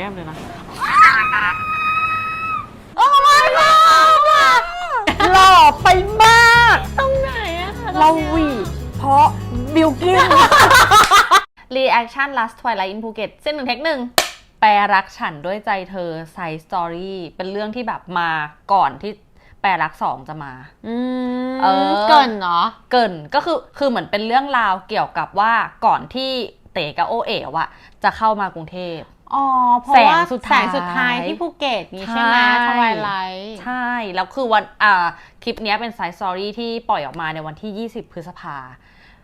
แก้มเลยนะ โอ้ my god หล่อไปมาก ตรงไหนอะเราหวีดเพราะบิวกิ้น Reaction Last Twilight in Phuket เส้นหนึ่งเทคหนึ่งแปรรักฉันด้วยใจเธอ Side Story เป็นเรื่องที่แบบมาก่อนที่แปรรักสองจะมา อืมเออ เกินเนาะ เกรินก็คือคือเหมือนเป็นเรื่องราวเกี่ยวกับว่าก่อนที่เต๋กับโอเอ๋วอะจะเข้ามากรุงเทพ อ๋อเพราะว่าแสงสุดท้าย แสงสุดท้ายที่ภูเก็ตนี่ใช่ไหมใช่ทวายไลท์ใช่ แล้วคือวันอ่าคลิปเนี้ยเป็นไซส์สตอรี่ที่ปล่อยออกมาในวันที่ 20 พฤษภา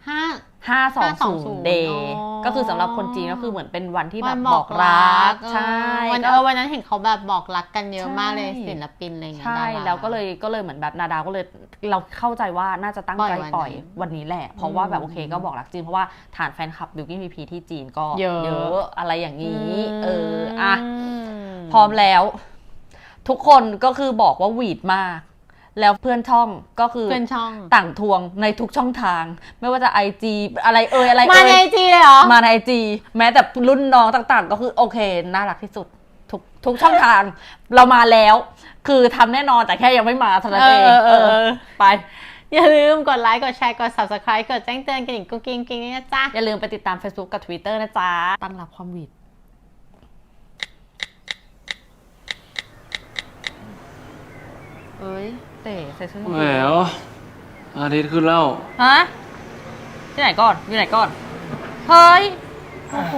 ห้า520 day อ๋อก็คือสำหรับคนจีนก็คือเหมือนเป็นวันที่แบวับนบอกรัก เออใช่วันก็เออวันนั้นเห็นเขาแบบบอกรักกันเยอะใช่ มากเลยศิลปินอะไรเงี้ยใช่ ดารา แล้วก็เลยก็เลยเหมือนแบบนาดาวก็เลยเราเข้าใจว่าน่าจะตั้งใจปปล่ล่ออยยวันนั้นวันนี้แหละ เพราะว่าแบบอืมโอเคก็บอกรักจริงเพราะว่าฐานแฟนคลับบิวกิ้นพีพีที่จีนก็เยอะเยอะ อะไรอย่างนี้ เอออะ ม พร้อมแล้ว ทุกคนก็คือบอกว่าหวีดมาก แล้วเพื่อนช่องก็คือเพื่อนช่อง ต่างทวงในทุกช่องทาง ไม่ว่าจะ IG อะไรเอ่ยอะไรมาเอ่ในยจีเลยเหรอ มาใน IG แม้แต่รุ่นน้องต่างๆ ก็คือโอเคน่ารักที่สุด ทุกทุกช่องทาง เรามาแล้ว คือทำแน่นอนแต่แค่ยังไม่มาเท่านั้นเองเออเออ เออไป อย่าลืมกดไลค์ กดแชร์ กด subscribe กดแจ้งเตือนกันอีกกุ๊กกิ๊งกิ๊งนี่นะจ๊ะ อย่าลืมไปติดตาม Facebook กับ Twitter นะจ๊ะ ตั้งรับความหวีดเอ้ย เต๋ใส่ชุดแหววอาทิตย์ขึ้นแล้วฮะที่ไหนก่อนอยู่ไหนก่อน เฮ้ย โอ้โห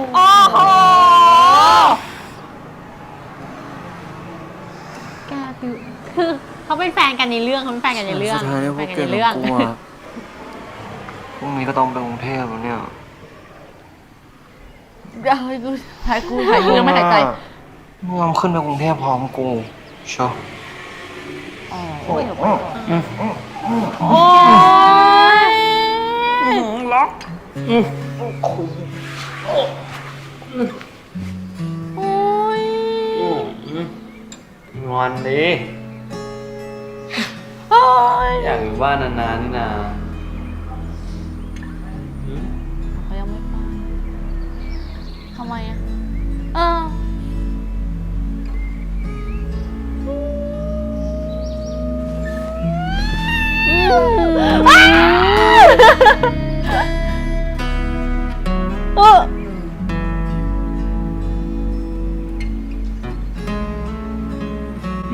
แกคือคือเขาเป็นแฟนกันในเรื่องเขาเป็นแฟนกันในเรื่องสุดท้ายเนี่ยพวกแฟแกนกันในกับเรื่องกูอะพรุ่งนี้ก็ต้องไปกรุงเทพแล้วเนี่ยเดี๋ยวให้กูหายกูหายกูยังไม่หายใจมึงเอาขึ้นไปกรุงเทพพร้อมกูเชัวอ๋อ โอ้ยโอ้ยล็อกโอ้ยงอนดิโอ้ยอยากอยู่บ้านนานๆนี่นาเขายังไม่ไปทำไมอะเออ ห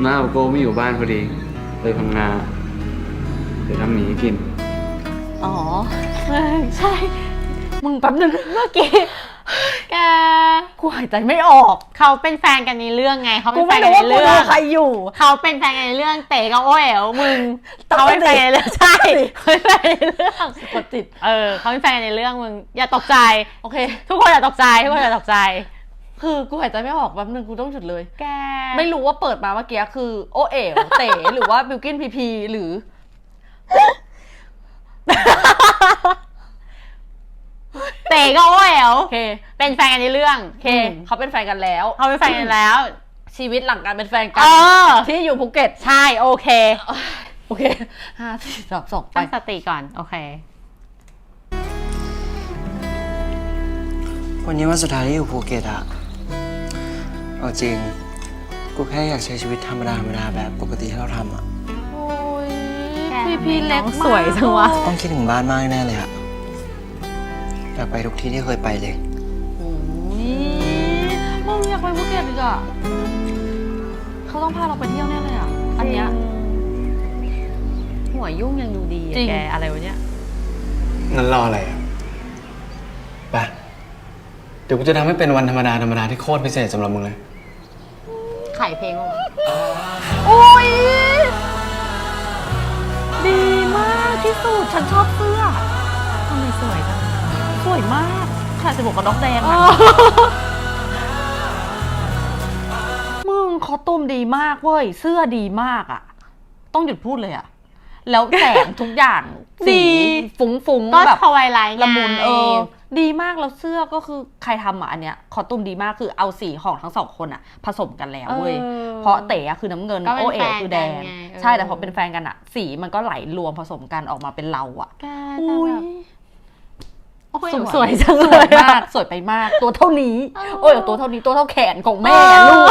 น้าโกไม่อยู่บ้านพอดี เลยพังงาเดี๋ยวทำหมีให้กิน อ๋อ ใช่ มึงแป๊บนึงเมื่อกี้ แกกูหายใจไม่ออกเขาเป็นแฟนกันในเรื่องไงเขาเป็กูนแฟไม่นกัรู้นในว่ากูเรื่อดูงใครอยู่ เขาเป็นแฟนกันในเรื่องเต๋กับโอเอ๋วมึงตั้งเขาเป็นสแฟตินกันในเรื่องใช่เขาเป็นแฟนกันในเรื่องกดติดเออเขาเป็นแฟนกันในเรื่องมึงอย่าตกใจ โอเค ทุกคนอย่าตกใจทุกคนอย่าตกใจ คือกูหายใจไม่ออกแป๊บนึงกูต้องหยุดเลย แกไม่รู้ว่าเปิดมาเมื่อกี้คือ โอเอ๋วเต๋ หรือว่าบิวกินพีพีหรือ เต๋กับโอเอ๋วโอเคเป็นแฟนกันในเรื่องโอเคเขาเป็นแฟนกันแล้ว เขาเป็นแฟนกันแล้วชีวิตหลังการเป็นแฟนกัเออที่อยู่ภูเก็ต ใช่โอเคโอเคห้าสี่สามสองไป ตั้งสติก่อนโอเค วันนี้วันสุดท้ายที่อยู่ภูเก็ตอะเอาจริง กูแค่อยากใช้ชีวิตธรรมดาธรรมดาแบบปกติที่เราทำอะโอ้ยแกพีพีเล็กน้องมากสวยจังวะ ต้องคิดถึงบ้านมากแน่เลยอะ อยากไปทุกที่ที่เคยไปเลย โอ้ยมึงอยากไปภูเก็ตอีกอะเขาต้องพาเราไปเที่ยวแน่เลยอะ อันเนี้ย หัวยุ่งยังดูดีอะจริง แกอะไรวะเนี่ยงั้นรออะไรอะไปเดี๋ยวกูจะทำให้เป็นวันธรรมดาธรรมดาที่โคตรพิเศษสำหรับมึงเลย ขายเพลงวะโอ้ยดีมากที่สุด ฉันชอบเสื้อทำไมสวยจังสวยมากค่ะสบวกกับน้องแดงอะมึงคอสตูมดีมากเว้ย เสื้อดีมากอะต้องหยุดพูดเลยอะแล้วแสงทุกอย่างดีสีฟุ้งก็ๆแบบทวายไลท์ไงละมุนเออ ดีมากแล้วเสื้อก็คือใครทำอะอันเนี้ยคอสตูมดีมากคือเอาสีของทั้งสองคนอะ ผสมกันแล้วเว้ยออเพราะเต๋อะคือน้ำเงินก็เป็นโอเอ๋คือแดงแฟนกันไงเออใช่แต่พอเป็นแฟนกันอะ สีมันก็ไหลรวมผสมกันออกมาเป็นเราอะแกอุ้ย แต่แบบโอ้ยสวยจังสเลวยยมากสวยไปมากตัวเท่านี้ โอ้ยตัวเท่านี้ตัวเท่าแขนของแม่ลูก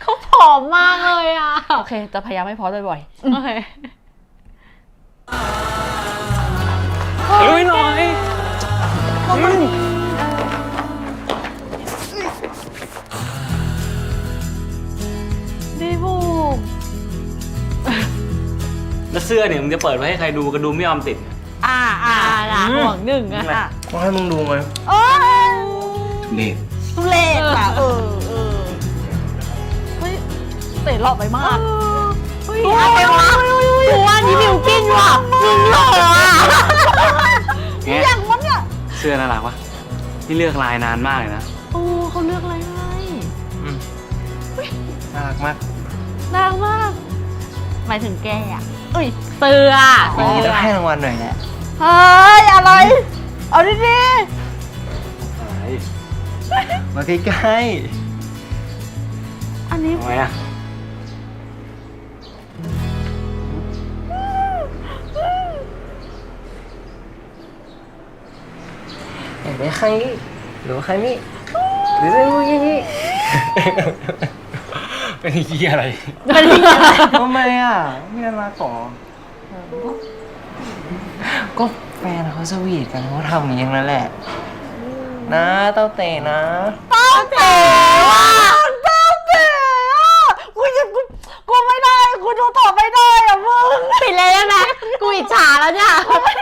เขาผอมมากเลยอะโอเคจะพยายามไม่พอบ่อยโอเคลุยหน่อยดีบุกแล้วเสื้อเนี่ยมึงจะเปิดไว้ให้ใครดูก็ดูไม่ยอมติดๆอ่า อ่าอ่าล่ะห่วงหนึ่งอะอะก็ให้มึงดูไหมโอ้ยเด็ดทุเล่ค่ะเออเออเฮ้ยเตะหลอกไปมากเฮ้ยอะไรวะตัวนี้บิวกินว่ะมึงหล่ออะแงอย่างมันเนี่ยเสื้อน่ารักวะที่เลือกลายนานมากเลยนะโอ้เขาเลือกอะไรให้อืมน่ารักมากนางมากหมายถึงแกอะเอ้ยเสื้อทีเสื้นี้อต้องให้รางวัลหน่อยแหละ เฮ้ยอะไร เอาดิดิมาใกล้อันนี้ทำไมอะๆอยากได้ข้างนี้หรือว่าข้างนี้หรือว่าอย่างนี้ เป็นเหี้ยอะไรทำไมอะไม่น่ารักหรอ ก็แฟนเขาสวีทกันเขาทำอย่างนี้ทั้งนั้นแหละ นะเต้าเตะนะ เต้าเต๋ว่ะเต้าเต๋อะกูยังกูกูไม่ได้กูดูต่อไม่ได้อะมึงปิดเลยได้ไหมกูอิจฉาแล้วเนี่ย กูไม่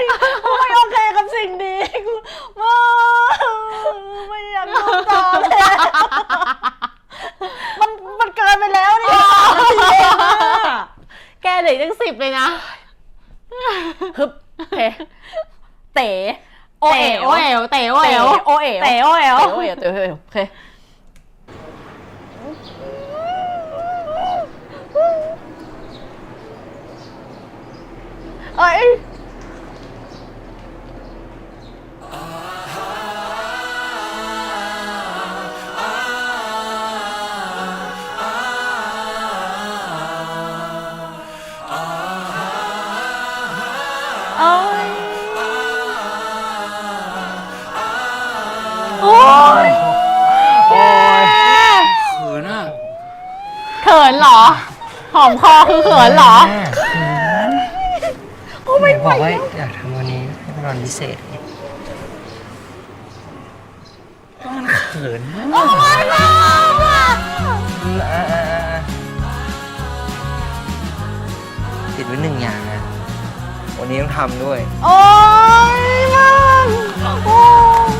โอเคกับสิ่งนี้กูมึงไม่อยากดูต่อเลยมันมันเกินไปแล้วเนี่ยแกเด็กตั้งสิบเลยนะฮึบ เต๋เต๋โอเต๋เอ๋โอเอ๋วเต๋โอเต๋เอมคอคือเขินเหรอ โอ้ไม่บอกว่าอยากทำวันนี้ให้เป็นวันพิเศษไงก็มันเขินมากอะติดไว้หนึ่งอย่างนะ วันนี้ต้องทำด้วย โอ้ยมันโอ้ย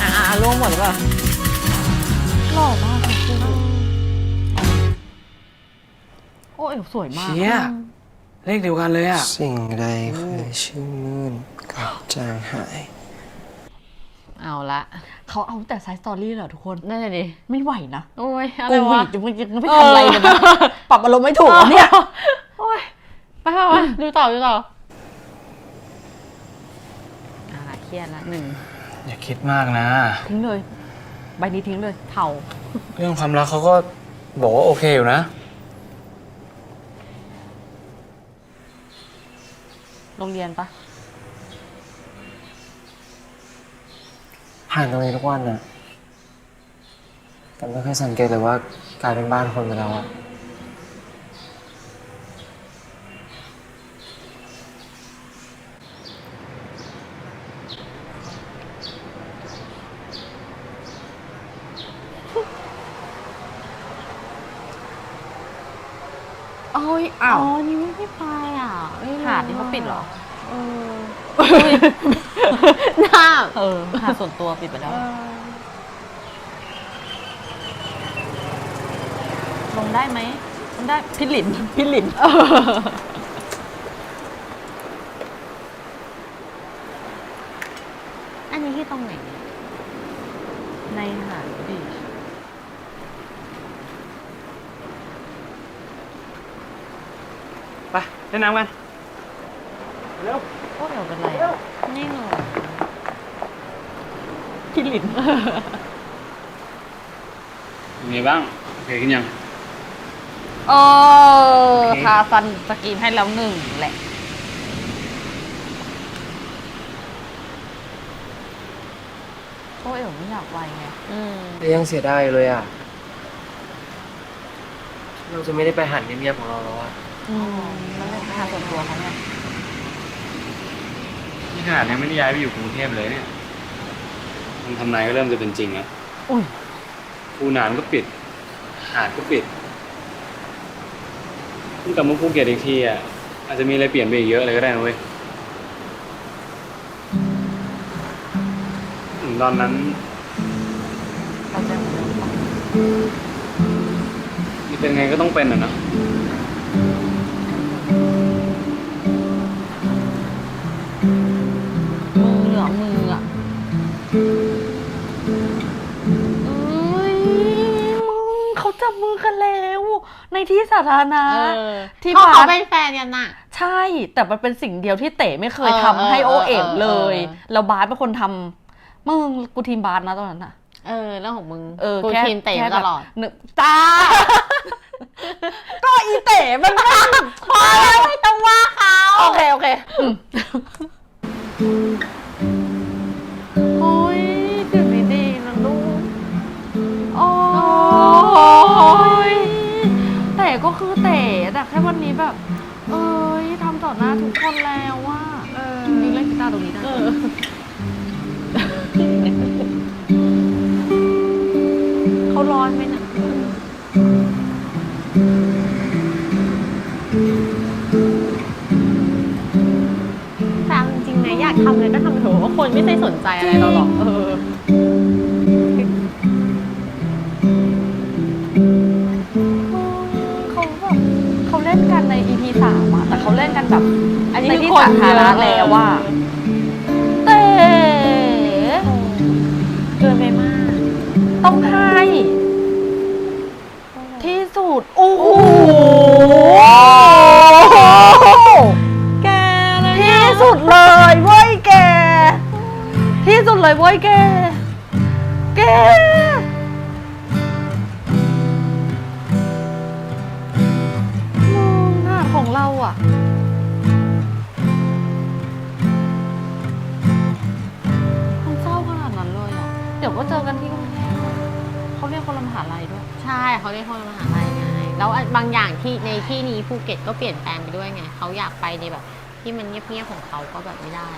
อ่าล่วงหมดหรือเปล่า โอ้ยสวยมาก เชี่ยเลขเดียวกันเลยอะสิ่งใดเคยชื่นมื่นกลับจางหาย เอาละเขาเอาแต่ไซส์สตอรี่เหรอทุกคนนั่นแหละดิไม่ไหวนะโอ้ยอะไรกูหวีวะดยังไม่ยังไม่ทำอะไรเลยนะปรับอารมณ์ไม่ถูกอะเนี่ยโอ้ยไปไปไปดูต่อดูต่ออ่าเครียดละหนึ่งอย่าคิดมากนะ ทิ้งเลย ใบนี้ทิ้งเลยเทาเรื่องความรักเขาก็บอกว่าโอเคอยู่นะ โรงเรียนปะผ่านตรงนี้ทุกวันน่ะแต่ไม่เคยสังเกตเลยว่ากลายเป็นบ้านคนไปแล้วอะ โอ้ย อ๋ อ้า อ ว นี่ไม่ได้ไปอะไม่รู้ หา ดนี่เขาปิดเหรอเออหน้าเออหาดส่วนตัวปิดไปแล้ว ลงได้ไหมลงได้พี่หลินพี่หลินอันนี้ที่ตรงไหนในหาดบีชไปเล่นน้ำกัน โอ้ยเป็นไรอะ นี่หนู พี่หลินเป็นไงบ้างโอเคขึ้นยังโเออทาซันสกรีนให้แล้วหนึ่งแหละโอ้เอ๋วไม่อยากไปไงอืมแต่ยังเสียดายอยู่เลยอะ เราจะไม่ได้ไปหันเงียบๆของเราแล้วอะอืมมันเป็นทางส่วนตัวเขาไงนี่ขนาดยังไม่ได้ย้ายไปอยู่กรุงเทพเลยเนี่ยมัน ทำนายก็เริ่มจะเป็นจริงแล้วอุ้ยภูหนานก็ปิด หาดก็ปิดเพิ่งกลับมาภูเก็ตอีกทีอะอาจจะมีอะไรเปลี่ยนไปอีกเยอะเลยก็ได้นะเว้ยถึงตอนนั้นเราจะเหมือนเดิมปะมันเป็นไงก็ต้องเป็นอะเนอะมือเหรอมืออะ บมือกันแล้วในที่สาธารณะเออที่เขาบาเขาร์เป็นแฟนกันน่ะ ใช่ แต่มันเป็นสิ่งเดียวที่เต๋ไม่เคยเออทำให้เออโอเอ๋วเออเลย เออ แล้วบาสเป็นคนทำมึงกูทีมบาสนะตอนนั้นอะเออเรื่องของมึงเออกูแค่ทีมเตะแค่มาตลอดแบบนึกจ้า ก็อีเต๋มันไม่ พอแล้วไม่ต้องว่าเขาโอเค โอเค เต๋ก็คือเต๋แต่แค่วันนี้แบบ เอ้ยทำต่อหน้าทุกคนแล้วว่าจริงๆเล่นกีตาร์ตรงนี้ได้เออเขาร้อนไหมน่ะแต่เอาจริงๆนะอยากทำเลยก็ทำไปเถอะว่าคนไม่ได้สนใจอะไรเราหรอกเอ อันนี้ในคือนสาระแล้วว่าเต๋เกินไปมาก ต้องให้ที่สุดโอ้โหแกเลยที่สุดเลยเว้ยแก ที่สุดเลยเว้ยแก แก มึงหน้าของเราอะ ดี๋ยวก็เจอกันที่กรุงเทพเขาเรียกคนละมหาลัยด้วย ใช่เขาเรียกคนมหาลัยไงแล้วบางอย่างที่ในที่นี้ภูเก็ตก็เปลี่ยนแปลงไปด้วยไงเขาอยากไปในแบบ ที่มันเงียบๆของเขาก็แบบไม่ได้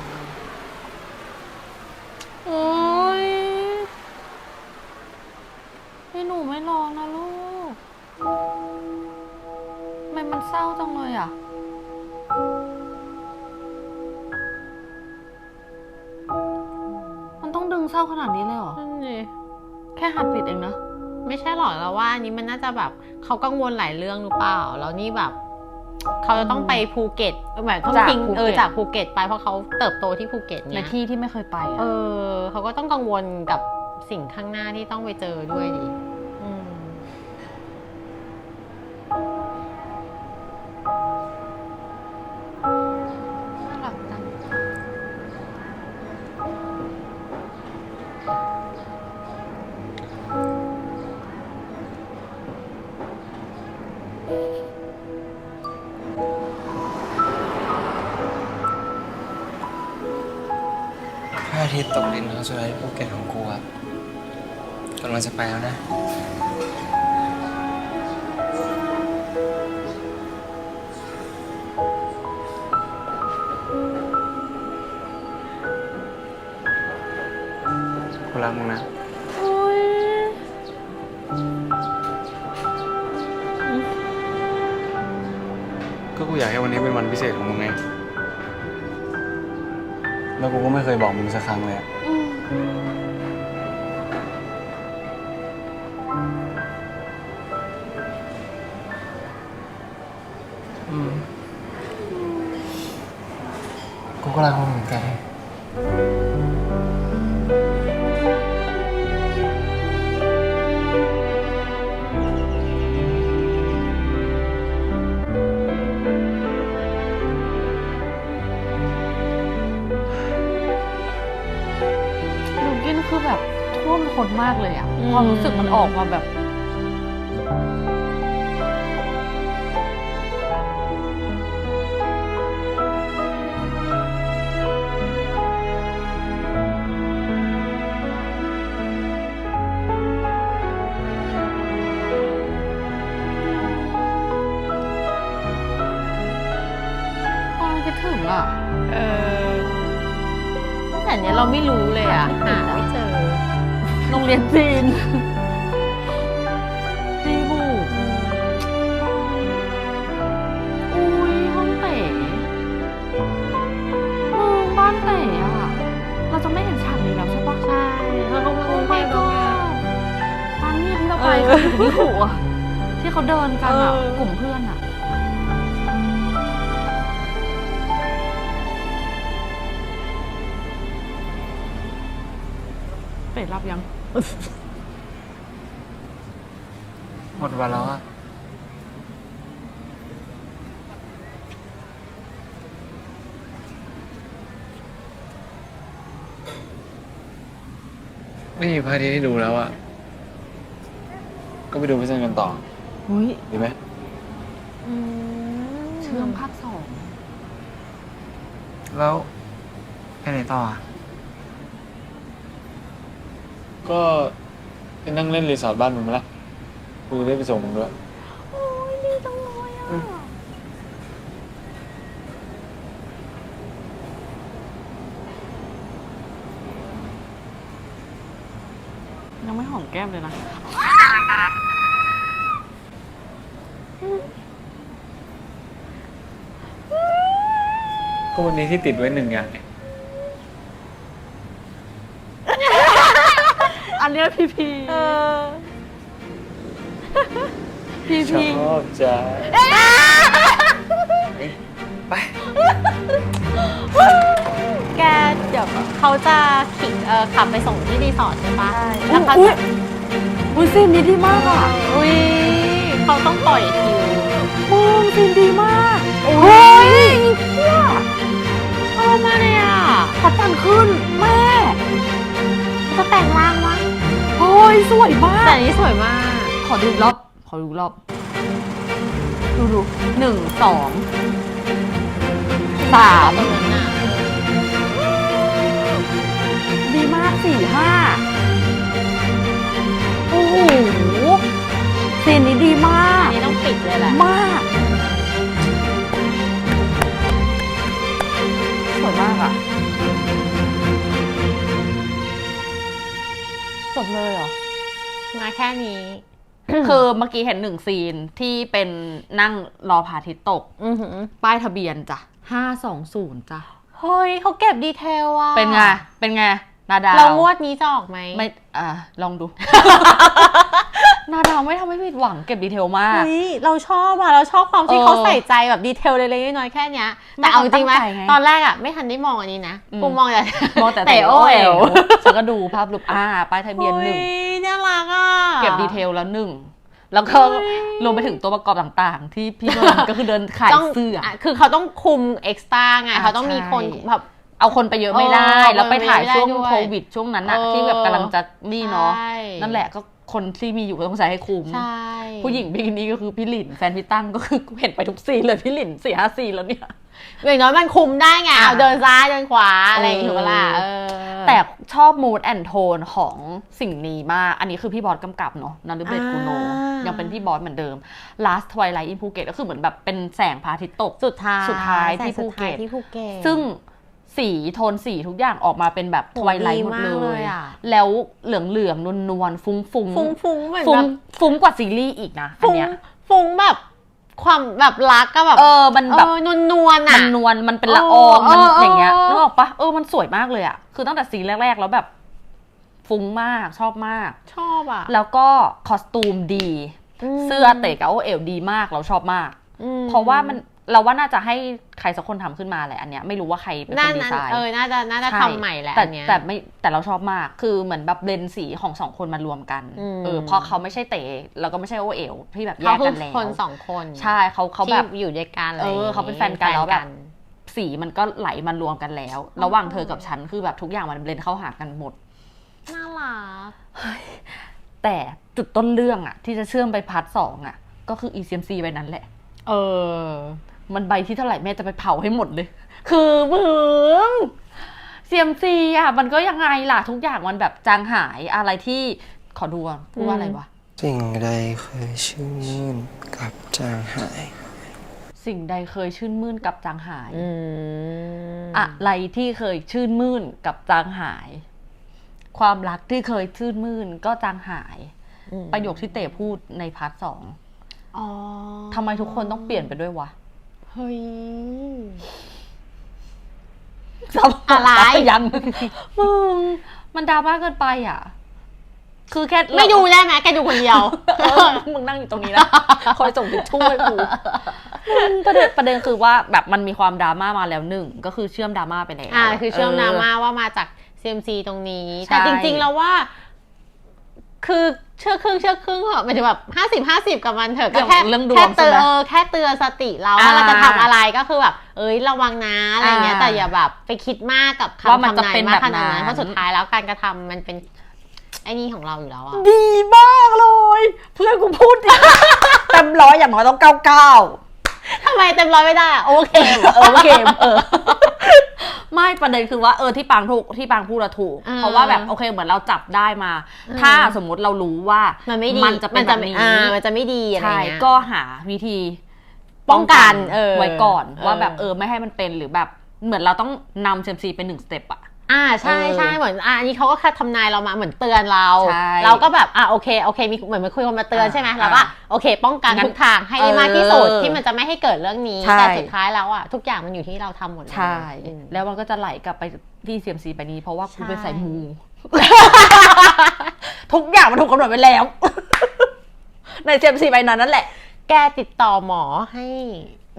โอ้ยพี่หนูไม่ร้องนะลูกทำไมมันเศร้าจังเลยอะ งดึงเศร้าขนาดนี้เลยเหรอ นั่นดิแค่หัดปิดเองนะ ไม่ใช่หรอกแล้วว่าอันนี้มันน่าจะแบบเขากังวลหลายเรื่องหรือเปล่า แล้วนี่แบบ เขาจะต้องไปภูเก็ตแบบต้องจากทิ้งภูเก็ต เออจากภูเก็ตไปเพราะเขาเติบโตที่ภูเก็ตในเนี่ยที่ที่ไม่เคยไปเออะอเขาก็ต้องกังวลกับสิ่งข้างหน้าที่ต้องไปเจอด้วยดิ ตกดินครั้งสุดท้ายที่ภูเก็ตของกูอะกำลังจะไปแล้วนะ กูรักมึงนะ โอ้ยก็กูอยากให้วันนี้เป็นวันพิเศษของมึงไง แล้วกูก็ไม่เคยบอกมึงสักครั้งเลยอะ อืม อืมกูก็รักมึงเหมือนกันหนู นมากเลยอะความรู้สึกมันออกมาแบบ ความคิดถึงอะเออแต่เนี้ยเราไม่รู้เลยอะ รงเรียนจีนดีบุกอุ้ยห้องเต๋มึงบ้านเต๋อะเราจะไม่เห็นฉากนี้แล้วใช่ปะใช่แล้วก็โอ้ไม่ my ก็ god ร้านเนี่ยที่เราไปเออคือที่หูอะที่เขาเดินกันอะเออ กลุ่มเพื่อนอะเป็ดรับยัง หมดวันแล้วอะไม่มีพระอาทิตย์ให้ดูแล้วอะก็ไปดูพิซซ่ากันต่อ อุ้ยดีไหมอืมเชื่อมภาคสอง แล้วไปไหนต่ออะ ก็ไปนั่งเล่นรีสอร์ทบ้านมึงมาละกูจะได้ไปส่งมึงด้วย โอ้ยดีจังเลยอะยังไม่หอมแก้มเลยนะ ก็วันนี้ที่ติดไว้หนึ่งอย่างเนี่ย อัน เนี้ยพีพีเออพีชพีอบใจไป แกเดี๋ยวเขาจะขี่เออขับไปส่งที่รีสอร์ทใช่ปะอุ้แล้วยเขาอุ้ยจะอุ้ยซีนนี้ดีมากอะอุ้ยเขาต้องปล่อยคิวมึงซีนดีมากโอ้ยเนี่ยชอบมากเลยอะพัดกันขึ้นแม่จะแต่งร่างวะโอ้ ยสวยมาแต่ก อันนี้สวยมาก ขอดูอีกรอบ ขอดูอีกรอบ ดูดูหนึ่งสองสาม ตรงนั้นอะดีมากสี่ห้าโอ้โหซีนนี้ดีมาก อันนี้ต้องปิดเลยแหละมาก สวยมากอะ จบเลยเหรอ มาแค่นี้ คือเมื่อกี้เห็นหนึ่งซีนที่เป็นนั่งรอพระอาทิตย์ตก อือหือป้ายทะเบียนจ้ะห้าสองศูนย์จ้ะ เฮ้ยเขาเก็บดีเทลอะเป็นไง เป็นไง นาดาวเรางวดนี้จะออกไหมไม่อ่าลองดู นาดาวไม่ทำให้ผิดหวังเก็บดีเทลมาก เฮ้ยเราชอบอะเราชอบความที่เออเขาใส่ใจแบบดีเทลเล็กๆน้อยๆแค่เนี้ยไม่แต่เอาจริงไหมเขาตั้งใจไงตอนแรกอะไม่ทันได้มองอันนี้นะอืม กูมองแต่ มองแต่แต่โอเอลฉันก็ดูภาพรูปอ่าป้ายทะเบียนหนึ่ง ฮ้ยน่ารักอะเก็บดีเทลแล้วหนึ่ง แล้วก็เฮ้ยรวมไปถึงตัวประกอบต่างๆ ที่พี่นนท์ก็คือเดินขายต้องเสื้อะคือเขาต้องคุมเอ็กซ์ตร้าไงอ่าเขาต้องมีคนใช่ แบบ เอาคนไปเยอะไม่ได้ เออแล้วไปถ่ายไม่ได้ช่วงด้วยโควิด ช่วงนั้นน่ะเออ ที่แบบกำลังจะนี่เนาะใช่นั่นแหละก็คนที่มีอยู่ก็ต้องใช้ให้คุ้ม ใช่ผู้หญิงบิกินี่ก็คือพี่หลินแฟนพี่ตั้งก็คือเห็นไปทุกซีนเลยพี่หลินสี่ห้าซีนแล้วเนี่ย อย่างน้อยมันคุมได้ไงอะเอาเดินซ้ายเดินขวาอะไรอย่างเออเงี้ยถูกปะล่ะเออแต่ชอบมูดแอนโทนของสิ่งนี้มาก อันนี้คือพี่บอสกำกับเนาะนันดิเบตกูโน อ่ายั ยังเป็นพี่บอสเหมือนเดิม Last Twilight in Phuket ก็คือเหมือนแบบเป็นแสงพระอาทิตย์ตก สุดท้ายสุดท้ายที่แต่สุดท้ายภูเก็ต ที่ภูเก็ตซึ่ง สีโทนสีทุกอย่างออกมาเป็นแบบโหทวายไลดีท์หมดมากเลเลยยอะแล้วเหลืองเหลืองนวลนวลๆฟุ้งฟุ้งฟุ้งฟุ้งเหมือนฟุ้แบงบฟุ้งกว่าซีรีส์อีกนะอันฟุ้งเนี้ยฟุ้งแบบความแบบรักก็แบบเออมันแบบเออนวลนวลๆมัอะนนวลมันเป็นละอองมันเออเอออย่างเงี้ยเออนึกออกปะเออมันสวยมากเลยอะคือตั้งแต่ซีนแรก ๆ แล้วแบบ ฟุ้งมากชอบมาก ชอบอะแล้วก็คอสตูมดีมเสื้อเตะกับโอเอลดีมากเราชอบมากอืมเพราะว่ามัน เราว่าน่าจะให้ใครสักคนทำขึ้นมาแหละอันเนี้ยไม่รู้ว่าใครเป็นคน่านดีนั้นไซน์เออน่าจะน่าจะช่ทำใหม่แหละแต่อันเนี้ยแต่ไม่แต่เราชอบมากคือเหมือนแบบเบลนสีของสองคนมารวมกันอืมเออเพราะเขาไม่ใช่เตะแล้วก็ไม่ใช่โอเอลที่แบบแยเขากคืกัอนแล้วคนสองคนใช่เขาเขาแบบที่อยู่ด้วยกันอะไรเอออย่างงี้เขาเป็นแฟนกันแล้วแบบสีมันก็ไหลมารวมกันแล้ว ระหว่างเธอกับฉันคือแบบทุกอย่างมันเบลนเข้าหากันหมดน่ารักแต่จุดต้นเรื่องอะที่จะเชื่อมไปพาร์ทสองอะก็คือ ECMC ใบนั้นแหละ เออ มันใบที่เท่าไหร่แม่จะไปเผาให้หมดเลย คือมึง CMC อะมันก็ยังไงล่ะทุกอย่างมันแบบจางหายอะไรที่ขอดูก่อนพูดว่าอะไรวะ สิ่งใดเคยชื่นมื่นกลับจางหาย สิ่งใดเคยชื่นมื่นกับจางหาย อืมอะไรที่เคยชื่นมื่นกับจางหาย ความรักที่เคยชื่นมื่นก็จางหายอืมประโยคที่เต๋พูดในพาร์ทสองอ๋อทำไมทุกคนต้องเปลี่ยนไปด้วยวะ เฮ้ยอะไรอะไร ยัง มึงมันดราม่าเกินไปอะ คือแค่ไม่ดูได้ไหมแกดูคนเดียว เออมึงนั่งอยู่ตรงนี้นะคอยส่งทิชชู่ให้กูมึงประเด็นประเด็นคือว่าแบบมันมีความดราม่ามาแล้วหนึ่งก็คือเชื่อมดราม่าไปแล้วอ่า คือเชื่อมดราม่าว่ามาจาก CMC ตรงนี้ใช่แต่จริงๆแล้วว่า คือเชื่อครึ่งเชื่อครึ่งเหรอะหมายถึงแบบห้าสิบห้าสิบกับมันเถอะก็แค่เรื่องดวแค่งเตืใช่อนไหมเออแค่เตือนสติเราอ่าว่าเราจะทำอะไรก็คือแบบ เอ้ยระวังนะอะไรเงี้ยอ่าแต่อย่าแบบไปคิดมากกับว่าคำมันทำจะนายเป็นมากแบบขนาดนั้นั้นนเพราะสุดท้ายแล้วการกระทำมันเป็นไอ้นี่ของเราอยู่แล้วอะดีมากเลย เพื่อนกูพูดดีเต็มร้อยอย่างน้อยต้องเก้าเก้า ทำไมเต็มร้อยไม่ได้อะโอเคเออเกมเออ ไม่ประเด็นคือว่าเออที่ปางถูกที่ปางพูดอะถูก อ่าเพราะว่าแบบโอเคเหมือนเราจับได้มา อืม ถ้าสมมุติเรารู้ว่ามันไม่ดีมันจะเป็นแบบไม่นี้อ่ามันจะไม่ดีอะไรใช่เงี้ย ก็หาวิธีป้องกันเออไว้ก่อนเออ ว่าแบบเออไม่ให้มันเป็นหรือแบบเหมือนเราต้องนำเซมซีเป็นหนึ่งสเต็ปอะ อ่าใช่เออใช่เหมือนอ่าอันนี้เขาก็แค่ทำนายเรามาเหมือนเตือนเรา ใช่เราก็แบบอ่าโอเคโอเคมีเหมือนมันคุยคนมาเตือนอ่าใช่ไหมเราก็อ่าโอเค ป้องกันงั้นทุกทางให้ได้มากที่สุดเออที่มันจะไม่ให้เกิดเรื่องนี้ใช่ แต่สุดท้ายแล้วอะทุกอย่างมันอยู่ที่เราทำหมดเลยใช่ อืม แล้วมันก็จะไหลกลับไปที่เซียมซีไปนี้ เพราะว่ากูใช่เป็นสายมู ทุกอย่างมันถูกกำหนดไว้แล้ว ในเซียมซีใบนั้นนั่นแหละ แกติดต่อหมอให้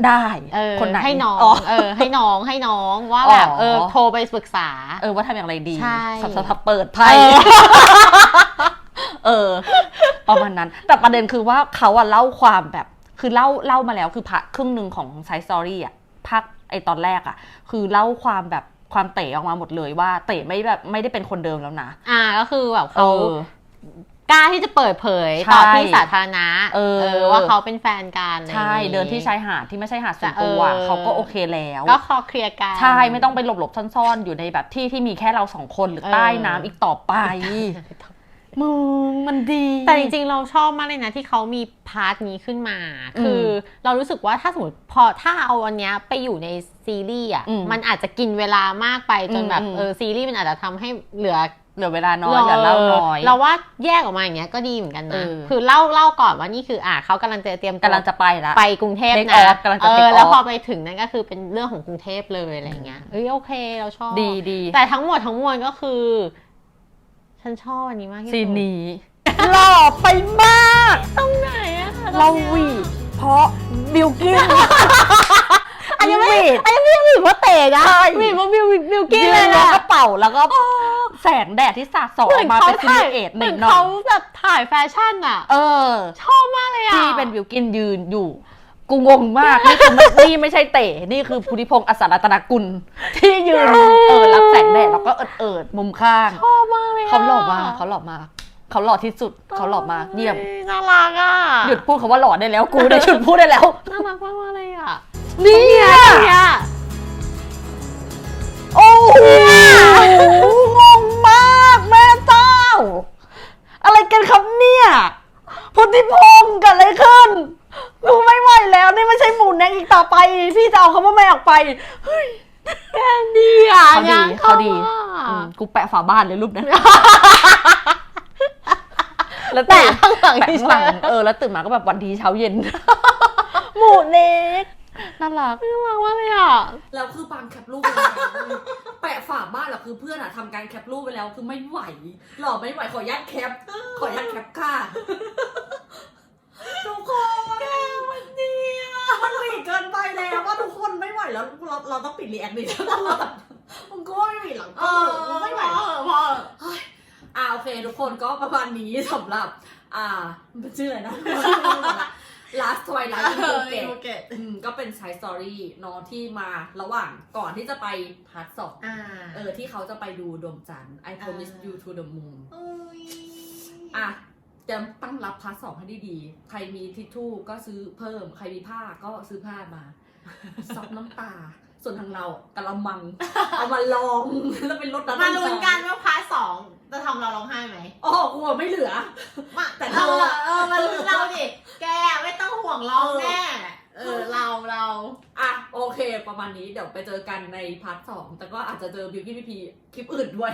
ได้เออคนไหนให้น้องอ๋อเออให้น้องให้น้องว่าอ๋อแบบเออโทรไปปรึกษา เออว่าทำอย่างไรดีใช่สับสทับเปิดไพ่เออเออประมาณนั้น แต่ประเด็นคือว่าเขาอะเล่าความแบบคือเล่าเล่ามาแล้วคือพาร์ทครึ่งหนึ่งของไซส์สตอรี่อะภาคไอตอนแรกอะคือเล่าความแบบความเต๋ออกมาหมดเลยว่าเต๋ไม่แบบไม่ได้เป็นคนเดิมแล้วนะ อ่าก็คือแบบเอเขาอ กล้าที่จะเปิดเผยใช่ต่อที่สาธารณะเออ ว่าเขาเป็นแฟนกันอะไรอใช่ย่างงี้ เดินที่ชายหาดที่ไม่ใช่หาดส่วนตัวเออ เขาก็โอเคแล้ว ก็คอเคลียร์กัน ใช่ไม่ต้องไปหลบๆซ่อนๆ อยู่ในแบบที่ที่มีแค่เราสองคนหรือเออ ใต้น้ำอีกต่อไป มึงมันดีแต่จริงๆ เราชอบมากเลยนะที่เขามีพาร์ทนี้ขึ้นมา คือเรารู้สึกว่าถ้าสมมติพอถ้าเอาอันเนี้ยไปอยู่ในซีรีส์อะอืมมันอาจจะกินเวลามากไปจนแบบอืมเออซีรีส์มันอาจจะทำให้เหลือ เหลือเวลาน้อยเหลือเล่าน้อยเราว่าแยกออกมาอย่างเงี้ยก็ดีเหมือนกันเอนะอคือเล่าเล่าก่อนว่านี่คืออะเขากำลังจะเตรียมตัวกำลังจะไปละไปกรุงเทพ Take นะ off กำลังจะเอ take อแล้ว off พอไปถึงนั่นก็คือเป็นเรื่องของกรุงเทพเลยอะไรอย่างเงี้ยเอ้ยโอเคเราชอบดีดีแต่ทั้งหมดทั้งมวลก็คือ ฉันชอบอันนี้มากที่สุดซีนนี้หล่อไปมากตรงไหนอะเราหวีดเพราะบิลกินอันนี้ไม่หวีดอันนี้ไม่ได้หวีดว่าเตะนะใช่หวีดว่าบิวบิวยืกิ้นนเลยแล้วอะก็เป่าแล้วก็ แสงแดดที่สาดส่องออกมาเป็นซิลิเอตหเหมืนึ่องนหน่อเขายแบบถ่ายแฟชั่นอะเออ ชอบมากเลยอะที่เป็นบิลกินยืนอยู่ กูงงมาก นี่คือไม่นี่ไม่ใช่เต๋นี่คือภูริพงศ์อสารรัตนกุล ที่ยืนเออรับแสงแดดแล้วก็เอิดเอิดๆมุมข้าง ชอบมากเลยะเขาหล่อมากเขาหล่อมากเขาหล่อที่สุดเขาหล่อมากเยี่ยม น่ารักอะหยุดพูดคำว่าหล่อได้แล้วกูได้หยุดพูดได้แล้ว น่ารักมากๆเลยอะนี่เนี่ย โอ้โห อะไรกันครับเนี่ยพุทธิพงศ์เกันอะไรขึ้นกูไม่ไหวแล้วนี่ไม่ใช่หมูแนงอีกต่อไป พี่จะเอาคำว่าแม่ออกไปเฮ้ยแกดีอะเขาดียังเขาดีอะอืมกูแปะฝาบ้านเลยรูปนั้น แล้วแต่ตื่นข้างหลังแปะที่ข้างหลังฉันเออแล้วตื่นมาก็แบบวันดีเช้าเย็น หมูเน็ก น่ารักน่ารักมากเลยอะ แล้วคือปางแคปรูปไปแล้วแปะฝาบ้านเหรอคือเพื่อนอะทำการแคปรูปไปแล้วคือไม่ไหว หล่อไม่ไหวขอยัดแคป ขอยัดแคปค่ะทุกคนแกมันดีอะมันหลีเกินไปแล้วว่าทุกคนไม่ไหวแล้วเราเราต้องปิดรีแอคดิฉันมึงก็ไม่ปิดหลังก็ไม่ไหวพอเฮ้ยอ่าโอเค ทุกคนก็ประมาณนี้สำหรับ อ่ามันชื่ออะไรนะ last twilight in Phuket อืมก็เป็นไซส์สตอรี่เนาะที่มาระหว่างก่อนที่จะไปพาร์ทสองอ่า เออที่เขาจะไปดูดวงจันทร์ I promise อ่า you to the moon อะจะตั้งรับพาร์ทสองให้ดีๆ ใครมีทิชชู่ก็ซื้อเพิ่ม ใครมีผ้าก็ซื้อผ้ามา ซับน้ำตา ส่วนทางเรากะละมัง เอามาลองแล้วเป็นรถน้ำมาลุ้นกันว่าพาร์ทสองจะทำเราร้องไห้ไหมอ๋อกูอะไม่เหลือ มาแต่แต่เธเราอเออมาลุ้นเราดิ แกไม่ต้องห่วงร้องแน่ เอออเราเราอะโอเค ประมาณนี้เดี๋ยวไปเจอกันในพาร์ทสองแต่ก็อาจจะเจอบิวกิ้นพีพีคลิปอื่นด้วย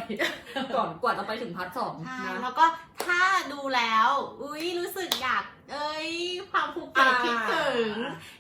ก่อนกว่าจะไปถึงพาร์ทสองใช่นะแล้วก็ถ้าดูแล้ว อุ้ยรู้สึกอยากเอ้ยความภูเก็ตอ่าคิดถึง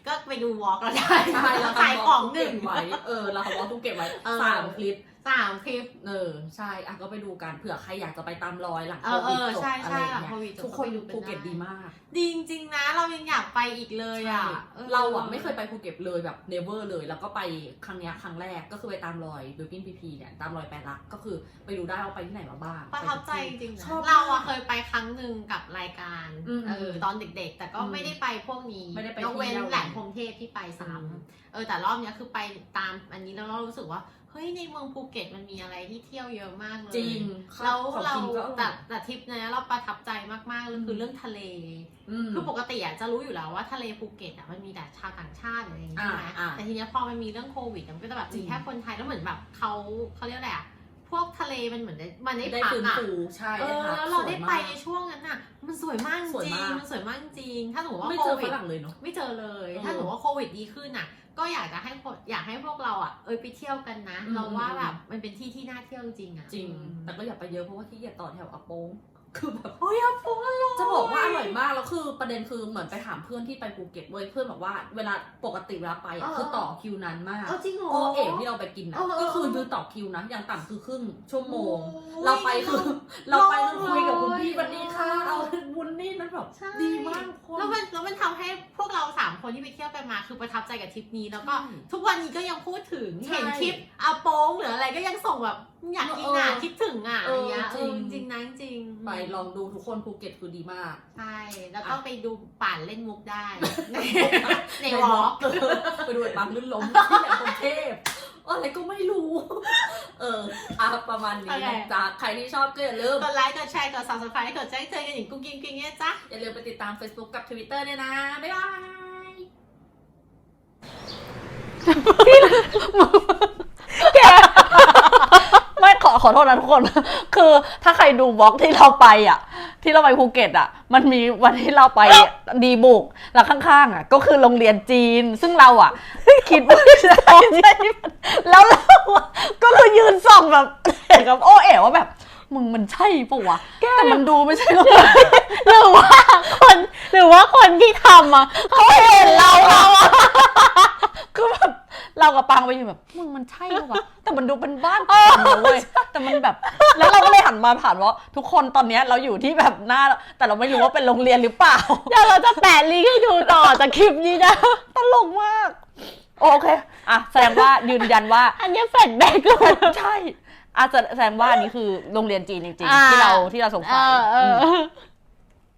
ก็ไปดูวอล์กเราได้ใช่เราขายของหนึ่งเก็บไว้ เออเราขอตู้เก็บไว้เออสามคลิป สามคลิปเออใช่อะก็ไปดูกันเผื่อใครอยากจะไปตามรอยหลังเอโคอวิดเออจบใช่อะไรใช่อย่างหลังโควิเงี้ดยจบทุกคนก็ไปดูกันภูเก็ตได้ดีมากดีจริงๆนะ เรายังอยากไปอีกเลยอะใช่ออเราอะไม่เคยไปภูเก็ตเลยแบบ never เลย แล้วก็ไปครั้งเนี้ยครั้งแรกก็คือไปตามรอยบิวกินพีพีเนี่ยตามรอยแปรลักษณ์ก็คือไปดูได้ว่าไปที่ไหนมาบ้างประทับใจจริงๆชอบนะเราอะเคยไปครั้งหนึ่งกับรายการอืมเออตอนเด็กๆ แต่ก็อืมไม่ได้ไปพวกนี้ไม่ได้ไปยกเว้นเที่ยวแหลมพรหมเทพที่ไปซ้อืมำเออแต่รอบเนี้ยคือไปตามอันนี้แล้วเรารู้สึกว่า เฮ้ยในเมืองภูเก็ตมันมีอะไรที่เที่ยวเยอะมากเลยจริงแล้วของเรากินก็อร่แต่อยแต่ทริปเนี้ยเราประทับใจมากๆเลยคือเรื่องทะเลอืมคือปกติอะจะรู้อยู่แล้วว่าทะเลภูเก็ตอะมันมีแต่ชาวต่างชาติอะไรอย่างเงี้ยใช่ไหมอ่าอ่าแต่ทีเนี้ยพอมันมีเรื่องโควิดอะมันก็จะแบบจริมีงแค่คนไทยแล้วเหมือนแบบเขาเขาเรียกอะไรอะ พวกทะเลมันเหมือนได้มันได้ได้พักฟื้นอะฟูใช่เออพักแล้วเราได้สวยไปมากในช่วงนั้นน่ะมันสวยมากจสวยริงมาก มันสวยมากจริงถ้าสมมติว่าไม่โคเจอวิฝดรั่งเลยเนาะ ไม่เจอเลย เออถ้าสมมติว่าโควิดดีขึ้นน่ะ ก็อยากจะให้คนอยากให้พวกเราอะ เอยไปเที่ยวกันนะ อืม เราว่าอืมแบบมันเป็นที่ที่น่าเที่ยวจริงอะจริงอืมแต่ก็อย่าไปเยอะเพราะว่าขี้เกียจต่อแถวอาโปงคือแบบ โอ้ยอาโปอร่อย จะบอกว่าอร่อยมากแล้วคือประเด็นคือเหมือนไปถามเพื่อนที่ไปภูเก็ตเว้ยเพื่อนบอกว่าเวลาปกติเวลาไปอะคือต่อคิวนานมาก เอาจริงเหรอ โอเอ๋ที่เราไปกินนะเออเออก็คือยืนต่อคิวนะอย่างต่ำคือครึ่งชั่วโมงโอ้ยเราไปคือ เราไปคือคุยกับคุณพี่เลยวันนี้ค่ะ เอาบุญนี่นั่นแบบใช่ ดีมากคน แล้วมันแล้วมันทำให้พวกเราสามคนที่ไปเที่ยวกันมาคือประทับใจกับทริปนี้แล้วก็ ใช่ทุกวันนี้ก็ยังพูดถึงใช่ เห็นคลิปอาโป้งหรืออะไรก็ยังส่งแบบอยากกินอะเออคิดถึงอะเอออย่างเงี้ยจริงเออจริงนะจริงไปลองดูทุกคนภูเก็ตคือดีมาก ใช่แล้วก็อะไปดูป่านเล่นมุกได้ ในในวอล์กเออไปดูไอ้ปังลื่นล้มที่แหลมกรุงเทพอะไรก็ไม่รู้ เอออะประมาณนี้นะจ๊ะใครที่ชอบก็อย่าลืม กดไลค์กดแชร์กด subscribe กดแจ้งเตือนกันอีกกุ้งกิ้งกิ้งเนี่ยจ้ะ อย่าลืมไปติดตาม Facebook กับ Twitter ด้วยนะ บ๊ายบาย ไม่ขอขอโทษ นะทุกคน คือถ้าใครดูบล็อกที่เราไปอะ ที่เราไปภูเก็ตอะ มันมีวันที่เราไปดีบุกแล้วข้างๆอะ ก็คือโรงเรียนจีน ซึ่งเราอะ คิดว่าใช่ใช่แล้วเราก็คือยืนส่องแบบเห็นกับโอเอ๋ว่าแบบ มึงมันใช่ปะวะแต่มันดูไม่ใช่หรอกหรือว่าคนหรือว่าคนที่ทำอะเขาเห็นเราเราอะคือแบบเรากับปังไปอยู่แบบมึงมันใช่ปะวะแต่มันดูเป็นบ้านคนนะเว้ยแต่มันแบบ แล้วเราก็เลยหันมาผ่านว่า ทุกคนตอนเนี้ยเราอยู่ที่แบบหน้า แต่เราไม่รู้ว่าเป็นโรงเรียนหรือเปล่าเดี๋ยวเราจะแปะลิงก์ให้ดูต่อจากคลิปนี้นะตลกมาก โอเค อะแสดงว่ายืนยันว่า อันนี้แฟลชแบ็กเลยใช่ อาจจะแสดงว่าอันนี้คือโรงเรียนจีนจริงอ่าๆที่เราที่เราสงสัยเออเออม